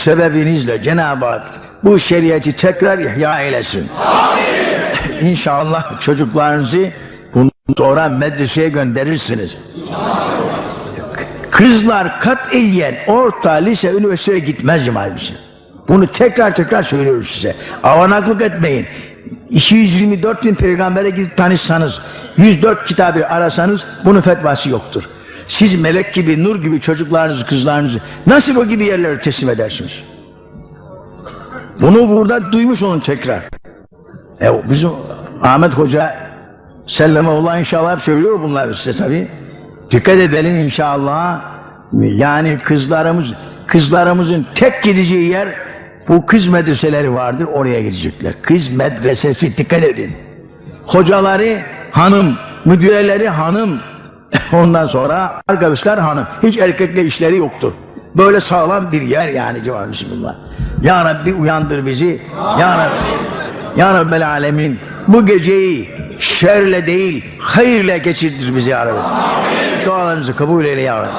sebebinizle Cenab-ı Hak bu şeriatı tekrar ihya eylesin. İnşallah çocuklarınızı bundan sonra medreseye gönderirsiniz. Kızlar katiyen orta, lise, üniversiteye gitmez cemaatimize. Bunu tekrar tekrar söylüyoruz size. Avanaklık etmeyin. 224 bin peygambere gidip tanışsanız, 104 kitabı arasanız bunun fetvası yoktur. Siz melek gibi, nur gibi çocuklarınızı, kızlarınızı nasıl o gibi yerlere teslim edersiniz? Bunu burada duymuş olun tekrar. E, bizim Ahmet Hoca Sellemeullah inşallah hep söylüyor bunları size tabi. Dikkat edelim inşallah. Yani kızlarımız kızlarımızın tek gideceği yer bu kız medreseleri vardır oraya gidecekler. Kız medresesi dikkat edin. Hocaları hanım, müdüreleri hanım. Ondan sonra arkadaşlar hanım. Hiç erkekle işleri yoktur. Böyle sağlam bir yer yani cevap Bismillah. Ya Rabbi uyandır bizi. Ya Rabbi. Ya Rabbel Alemin. Bu geceyi şerle değil hayırla geçirdir bizi ya Rabbi. Dualarınızı kabul eyle ya Rabbi.